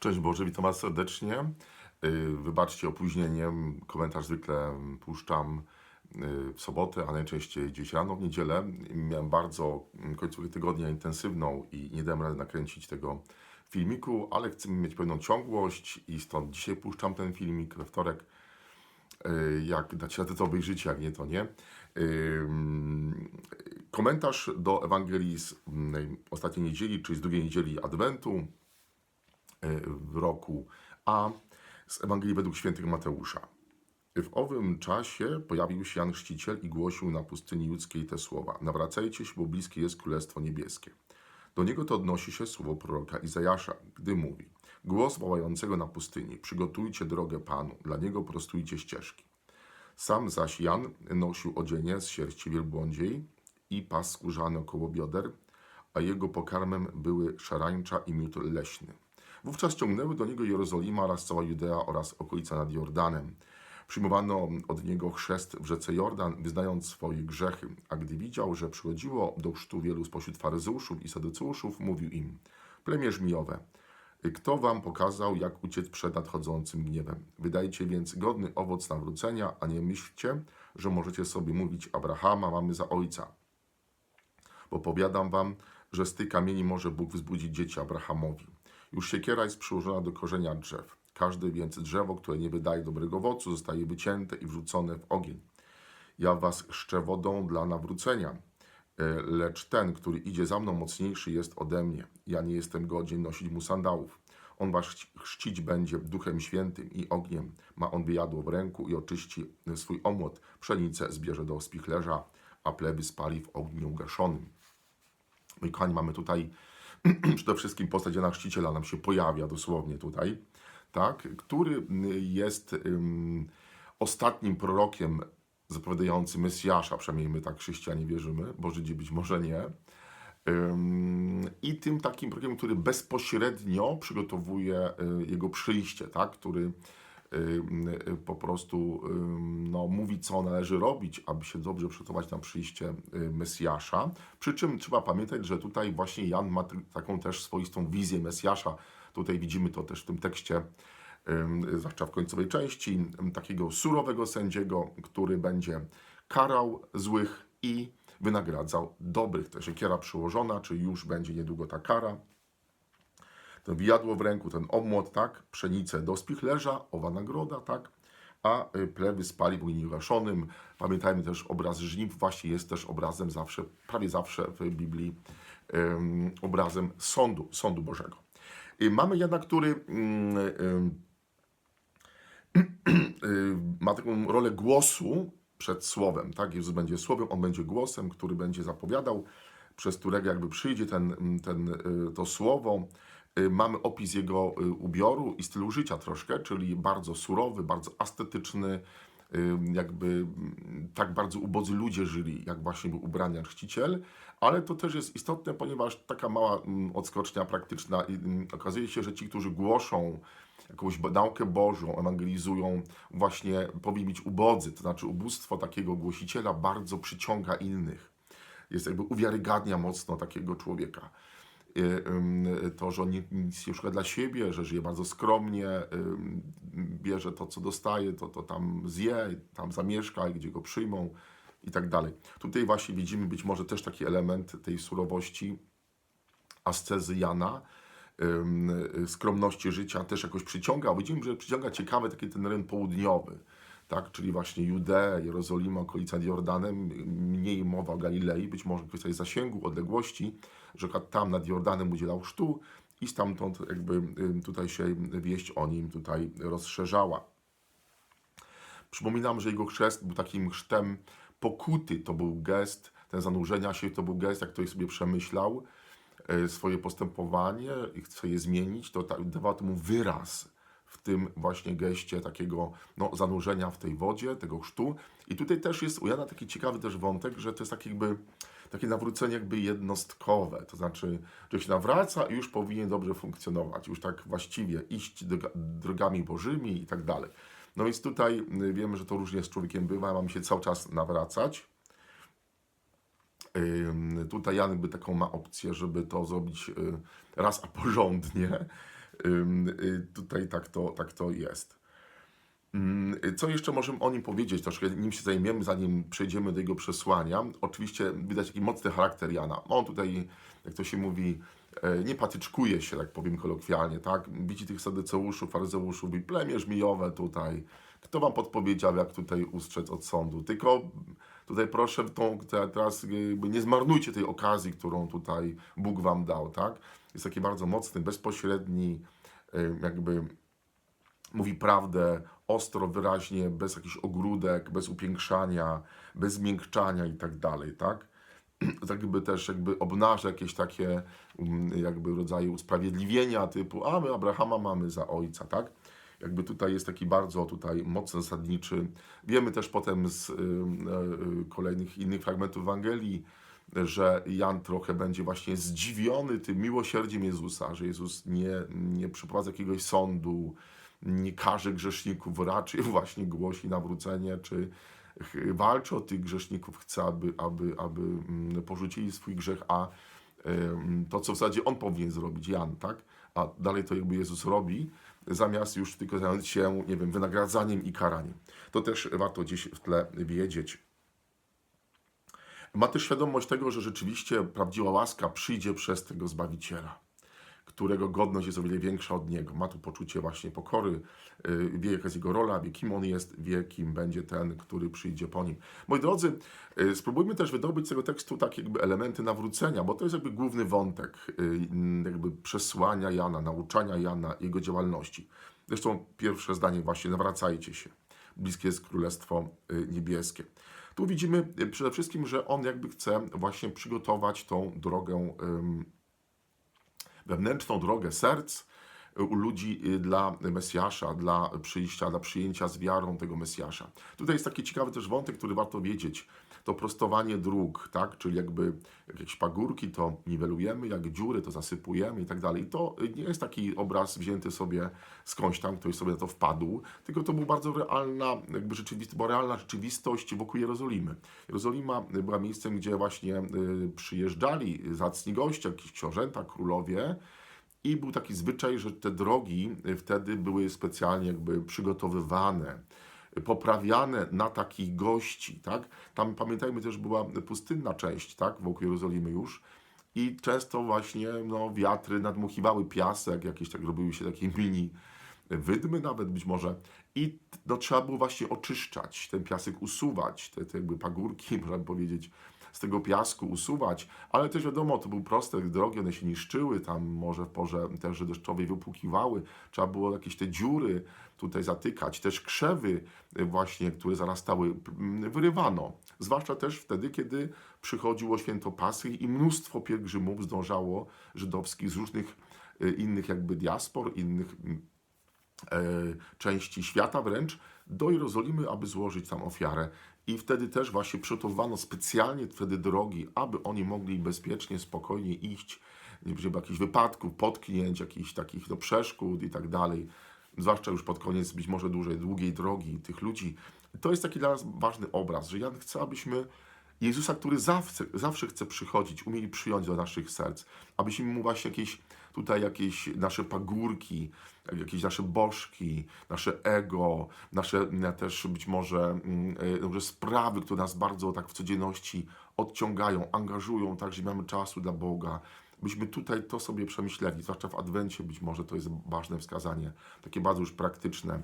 Szczęść Boże, witam Was serdecznie. Y, Wybaczcie opóźnienie, komentarz zwykle puszczam y, w sobotę, a najczęściej gdzieś rano, w niedzielę. Miałem bardzo końcówkę tygodnia intensywną i nie dałem rady nakręcić tego filmiku, ale chcę mieć pewną ciągłość i stąd dzisiaj puszczam ten filmik we wtorek. Y, Jak dać radę, to obejrzycie, jak nie, to nie. Komentarz do Ewangelii z mm, ostatniej niedzieli, czyli z drugiej niedzieli Adwentu roku A z Ewangelii według świętego Mateusza. W owym czasie pojawił się Jan Chrzciciel i głosił na pustyni judzkiej te słowa: Nawracajcie się, bo bliskie jest Królestwo Niebieskie. Do niego to odnosi się słowo proroka Izajasza, gdy mówi: Głos wołającego na pustyni: Przygotujcie drogę Panu, dla niego prostujcie ścieżki. Sam zaś Jan nosił odzienie z sierści wielbłądziej i pas skórzany około bioder, a jego pokarmem były szarańcza i miód leśny. Wówczas ciągnęły do niego Jerozolima oraz cała Judea oraz okolica nad Jordanem. Przyjmowano od niego chrzest w rzece Jordan, wyznając swoje grzechy, a gdy widział, że przychodziło do chrztu wielu spośród faryzeuszów i saduceuszów, mówił im, plemię żmijowe, kto wam pokazał, jak uciec przed nadchodzącym gniewem? Wydajcie więc godny owoc nawrócenia, a nie myślcie, że możecie sobie mówić Abrahama mamy za ojca. Bo powiadam wam, że z tych kamieni może Bóg wzbudzić dzieci Abrahamowi. Już siekiera jest przyłożona do korzenia drzew. Każde więc drzewo, które nie wydaje dobrego owocu, zostaje wycięte i wrzucone w ogień. Ja was chrzczę wodą dla nawrócenia, e, lecz ten, który idzie za mną, mocniejszy jest ode mnie. Ja nie jestem godzien nosić mu sandałów. On was chrzcić będzie duchem świętym i ogniem. Ma on wyjadło w ręku i oczyści swój omłot. Pszenicę zbierze do spichlerza, a plewy spali w ogniu ugaszonym. No i kochani, mamy tutaj przede wszystkim postać Jana Chrzciciela nam się pojawia dosłownie tutaj, tak, który jest ym, ostatnim prorokiem zapowiadającym Mesjasza, przynajmniej my tak chrześcijanie wierzymy, bo Żydzi być może nie. Ym, I tym takim prorokiem, który bezpośrednio przygotowuje y, jego przyjście, tak, który y, po prostu ym, no, mówi, co należy robić, aby się dobrze przygotować na przyjście y, Mesjasza. Przy czym trzeba pamiętać, że tutaj właśnie Jan ma taką też swoistą wizję Mesjasza. Tutaj widzimy to też w tym tekście, zwłaszcza w końcowej części, takiego surowego sędziego, który będzie karał złych i wynagradzał dobrych. To siekiera przyłożona, czyli już będzie niedługo ta kara ten wijadło w ręku, ten obmłot, tak, pszenicę do spichlerza, owa nagroda, tak, a y, plewy spali w ogniu gaszonym. Pamiętajmy też, obraz żniw właśnie jest też obrazem zawsze, prawie zawsze w Biblii, ym, obrazem sądu, sądu Bożego. Mamy Jana, który ym, y, ma taką rolę głosu przed słowem, tak? Jezus będzie słowem, on będzie głosem, który będzie zapowiadał, przez którego jakby przyjdzie ten, ten, y, to słowo. Y, Mamy opis jego y, ubioru i stylu życia troszkę, czyli bardzo surowy, bardzo ascetyczny, y, jakby mm, tak bardzo ubodzy ludzie żyli, jak właśnie był ubrany chrzciciel, ale to też jest istotne, ponieważ taka mała mm, odskocznia praktyczna, mm, okazuje się, że ci, którzy głoszą jakąś naukę Bożą, ewangelizują, właśnie powinni być ubodzy, to znaczy ubóstwo takiego głosiciela bardzo przyciąga innych. Jest jakby uwiarygadnia mocno takiego człowieka. Y, ym, To, że on nic nie szuka dla siebie, że żyje bardzo skromnie, ym, bierze to, co dostaje, to, to tam zje, tam zamieszka, gdzie go przyjmą i tak dalej. Tutaj właśnie widzimy być może też taki element tej surowości ascezy Jana, y, skromności życia też jakoś przyciąga. Widzimy, że przyciąga ciekawy taki ten rejon południowy, tak? czyli właśnie Judea, Jerozolima, okolica Jordanem, mniej mowa o Galilei, być może kwestia jest zasięgu, odległości, że tam nad Jordanem udzielał chrztu i stamtąd jakby tutaj się wieść o nim tutaj rozszerzała. Przypominam, że jego chrzest był takim chrztem pokuty, to był gest, ten zanurzenia się, to był gest, jak ktoś sobie przemyślał e, swoje postępowanie i chce je zmienić, to ta- dawał temu wyraz w tym właśnie geście takiego no, zanurzenia w tej wodzie, tego chrztu. I tutaj też jest u Jana taki ciekawy też wątek, że to jest tak jakby takie nawrócenie jakby jednostkowe, to znaczy, że się nawraca i już powinien dobrze funkcjonować, już tak właściwie iść droga- drogami bożymi i tak dalej. No więc tutaj y, wiemy, że to różnie z człowiekiem bywa, mamy się cały czas nawracać. Tutaj Jan by taką ma opcję, żeby to zrobić y, raz a porządnie, Tutaj tak to, tak to jest. Mm, Co jeszcze możemy o nim powiedzieć? Troszkę nim się zajmiemy, zanim przejdziemy do jego przesłania. Oczywiście widać taki mocny charakter Jana. On tutaj, jak to się mówi, e, nie patyczkuje się, tak powiem kolokwialnie, tak? Widzi tych sadyceuszów, faryzeuszów i plemię żmijowe tutaj. Kto wam podpowiedział, jak tutaj ustrzec od sądu? Tylko tutaj proszę, tą, te- teraz jakby nie zmarnujcie tej okazji, którą tutaj Bóg wam dał, tak? Jest taki bardzo mocny, bezpośredni, e, jakby mówi prawdę ostro, wyraźnie, bez jakichś ogródek, bez upiększania, bez zmiękczania i tak dalej, tak? Tak jakby też jakby obnaża jakieś takie um, jakby rodzaje usprawiedliwienia typu, a my Abrahama mamy za ojca, tak? Jakby tutaj jest taki bardzo tutaj mocno zasadniczy. Wiemy też potem z y, y, kolejnych innych fragmentów Ewangelii, że Jan trochę będzie właśnie zdziwiony tym miłosierdziem Jezusa, że Jezus nie, nie przeprowadza jakiegoś sądu, nie karze grzeszników, raczej właśnie głosi nawrócenie, czy walczy o tych grzeszników, chce, aby, aby, aby mm, porzucili swój grzech, a to, co w zasadzie on powinien zrobić, Jan, tak? A dalej to jakby Jezus robi, zamiast już tylko zająć się, nie wiem, wynagradzaniem i karaniem. To też warto gdzieś w tle wiedzieć. Ma też świadomość tego, że rzeczywiście prawdziwa łaska przyjdzie przez tego Zbawiciela, którego godność jest o wiele większa od Niego. Ma tu poczucie właśnie pokory, y, wie jaka jest Jego rola, wie kim On jest, wie kim będzie ten, który przyjdzie po Nim. Moi drodzy, y, spróbujmy też wydobyć z tego tekstu takie jakby elementy nawrócenia, bo to jest jakby główny wątek y, jakby przesłania Jana, nauczania Jana, jego działalności. Zresztą pierwsze zdanie właśnie, nawracajcie się. Bliskie jest Królestwo Niebieskie. Tu widzimy przede wszystkim, że on jakby chce właśnie przygotować tą drogę, wewnętrzną drogę serc y, u ludzi y, dla Mesjasza, dla przyjścia, dla przyjęcia z wiarą tego Mesjasza. Tutaj jest taki ciekawy też wątek, który warto wiedzieć. To prostowanie dróg, tak? Czyli jakby jak jakieś pagórki to niwelujemy, jak dziury to zasypujemy i tak dalej. To nie jest taki obraz wzięty sobie skądś tam, ktoś sobie na to wpadł, tylko to był bardzo realna, jakby rzeczywistość, była realna rzeczywistość wokół Jerozolimy. Jerozolima była miejscem, gdzie właśnie y, przyjeżdżali zacni goście, jakieś książęta, królowie, i był taki zwyczaj, że te drogi y, wtedy były specjalnie jakby przygotowywane, poprawiane na takich gości, tak? Tam pamiętajmy też była pustynna część, tak? Wokół Jerozolimy już. I często właśnie no, wiatry nadmuchiwały piasek, jakieś tak robiły się takie mini wydmy nawet być może. I no, trzeba było właśnie oczyszczać, ten piasek usuwać, te, te jakby pagórki, można powiedzieć, z tego piasku usuwać, ale też wiadomo, to były proste drogi, one się niszczyły, tam może w porze też deszczowej wypłukiwały, trzeba było jakieś te dziury tutaj zatykać, też krzewy y, właśnie, które zarastały, wyrywano. Zwłaszcza też wtedy, kiedy przychodziło święto Paschy i mnóstwo pielgrzymów zdążało żydowskich z różnych y, innych jakby diaspor, innych e, części świata wręcz do Jerozolimy, aby złożyć tam ofiarę. I wtedy też właśnie przygotowano specjalnie wtedy drogi, aby oni mogli bezpiecznie, spokojnie iść, nie żeby jakichś wypadków, potknięć, jakichś takich no, przeszkód i tak dalej. Zwłaszcza już pod koniec być może dłużej, długiej drogi tych ludzi. To jest taki dla nas ważny obraz, że Jan chce, abyśmy Jezusa, który zawsze, zawsze chce przychodzić, umieli przyjąć do naszych serc, abyśmy mu właśnie jakieś tutaj jakieś nasze pagórki, jakieś nasze bożki, nasze ego, nasze mm, też być może, mm, e, może sprawy, które nas bardzo tak w codzienności odciągają, angażują, tak, że mamy czasu dla Boga. Byśmy tutaj to sobie przemyśleli, zwłaszcza w Adwencie być może to jest ważne wskazanie, takie bardzo już praktyczne.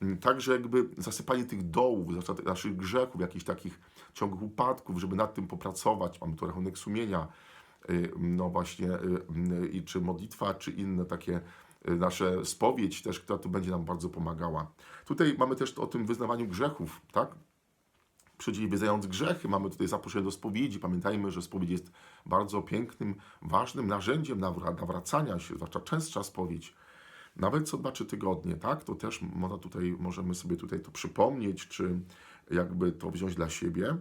Mm, Także jakby zasypanie tych dołów, naszych grzechów, jakichś takich ciągłych upadków, żeby nad tym popracować. Mamy tu rachunek sumienia, y, no właśnie, y, i czy modlitwa, czy inne takie nasze spowiedź też, która tu będzie nam bardzo pomagała. Tutaj mamy też o tym wyznawaniu grzechów, tak? przeciwdziałając grzechy. Mamy tutaj zaproszenie do spowiedzi. Pamiętajmy, że spowiedź jest bardzo pięknym, ważnym narzędziem nawra- nawracania się, zwłaszcza częstsza spowiedź. Nawet co dwa, trzy tygodnie, tak? To też można tutaj, możemy sobie tutaj to przypomnieć, czy jakby to wziąć dla siebie.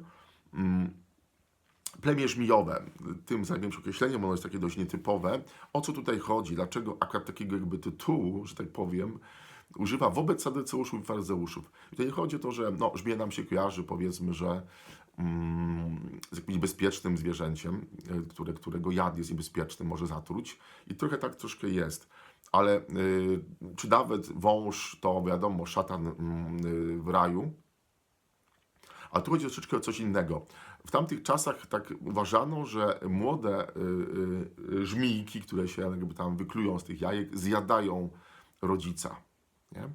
Plemię żmijowe, tym zajmiemy się określeniem, ono jest takie dość nietypowe. O co tutaj chodzi? Dlaczego akurat takiego jakby tytułu, że tak powiem, używa wobec sadyceuszów i faryzeuszów? To nie chodzi o to, że no, żmija nam się kojarzy, powiedzmy, że mm, z jakimś bezpiecznym zwierzęciem, y, które, którego jad jest niebezpieczny, może zatruć. I trochę tak troszkę jest. ale y, czy nawet wąż, to wiadomo, szatan mm, y, w raju. A tu chodzi troszeczkę o coś innego. W tamtych czasach tak uważano, że młode y, y, żmijki, które się jakby tam wyklują z tych jajek, zjadają rodzica. Nie?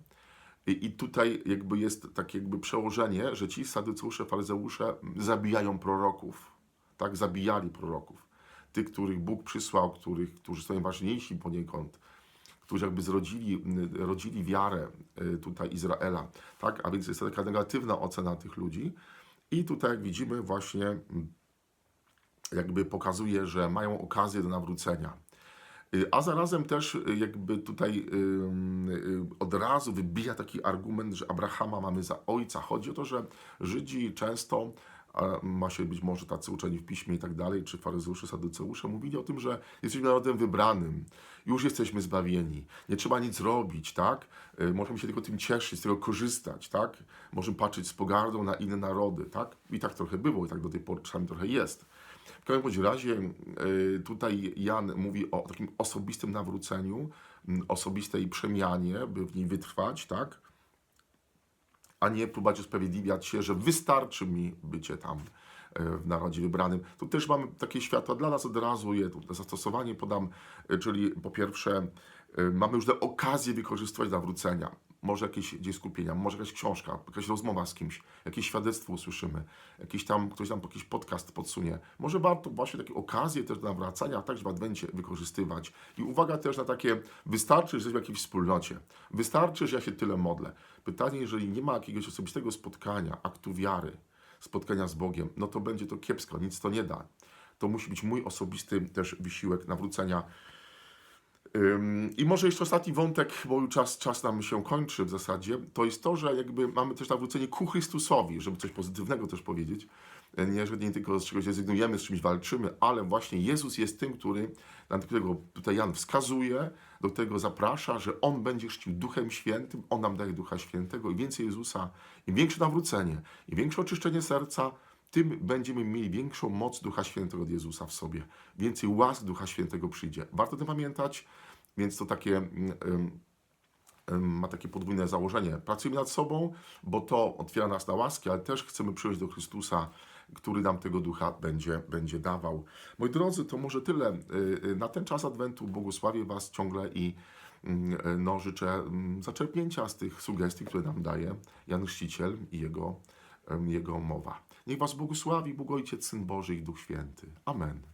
I, tutaj jakby jest takie jakby przełożenie, że ci sadyceusze, faryzeusze zabijają proroków. Tak, zabijali proroków. Tych, których Bóg przysłał, których, którzy są najważniejsi poniekąd, którzy jakby zrodzili, rodzili wiarę y, tutaj Izraela. Tak, a więc jest taka negatywna ocena tych ludzi. I tutaj, jak widzimy, właśnie jakby pokazuje, że mają okazję do nawrócenia. Y, A zarazem też y, jakby tutaj y, od razu wybija taki argument, że Abrahama mamy za ojca. Chodzi o to, że Żydzi często, a ma się być może tacy uczeni w piśmie i tak dalej, czy faryzeusze, saduceusze, mówili o tym, że jesteśmy narodem wybranym, już jesteśmy zbawieni, nie trzeba nic robić, tak? Y, Możemy się tylko tym cieszyć, z tego korzystać, tak? Możemy patrzeć z pogardą na inne narody, tak? I tak trochę było, i tak do tej pory czasami trochę jest. W każdym bądź razie y, tutaj Jan mówi o takim osobistym nawróceniu, mm, osobistej przemianie, by w niej wytrwać, tak? A nie próbować usprawiedliwiać się, że wystarczy mi bycie tam y, w narodzie wybranym. Tu też mamy takie światła dla nas od razu, je tu zastosowanie podam, y, czyli po pierwsze y, mamy już tę okazję wykorzystywać nawrócenia. Może jakieś gdzieś skupienia, może jakaś książka, jakaś rozmowa z kimś, jakieś świadectwo usłyszymy, jakiś tam, ktoś tam jakiś podcast podsunie. Może warto właśnie takie okazje też do nawracania także w Adwencie wykorzystywać. I uwaga też na takie, wystarczy, że jesteśmy w jakiejś wspólnocie. Wystarczy, że ja się tyle modlę. Pytanie, jeżeli nie ma jakiegoś osobistego spotkania, aktu wiary, spotkania z Bogiem, no to będzie to kiepsko, nic to nie da. To musi być mój osobisty też wysiłek nawrócenia. I może jeszcze ostatni wątek, bo czas, czas nam się kończy w zasadzie, to jest to, że jakby mamy też nawrócenie ku Chrystusowi, żeby coś pozytywnego też powiedzieć. E, Nie, że nie tylko z czegoś rezygnujemy, z czymś walczymy, ale właśnie Jezus jest tym, który, na którego tutaj Jan wskazuje, do tego zaprasza, że On będzie chrzcił Duchem Świętym, On nam daje Ducha Świętego i więcej Jezusa, im większe nawrócenie, im większe oczyszczenie serca, tym będziemy mieli większą moc Ducha Świętego od Jezusa w sobie. Więcej łask Ducha Świętego przyjdzie. Warto o tym pamiętać, więc to takie mm, ma takie podwójne założenie. Pracujemy nad sobą, bo to otwiera nas na łaski, ale też chcemy przyjść do Chrystusa, który nam tego ducha będzie, będzie dawał. Moi drodzy, to może tyle. Y, y, Na ten czas Adwentu błogosławię Was ciągle i mm, y, no, życzę mm, zaczerpnięcia z tych sugestii, które nam daje Jan Chrzciciel i jego, jego mowa. Niech Was błogosławi Bóg Ojciec, Syn Boży i Duch Święty. Amen.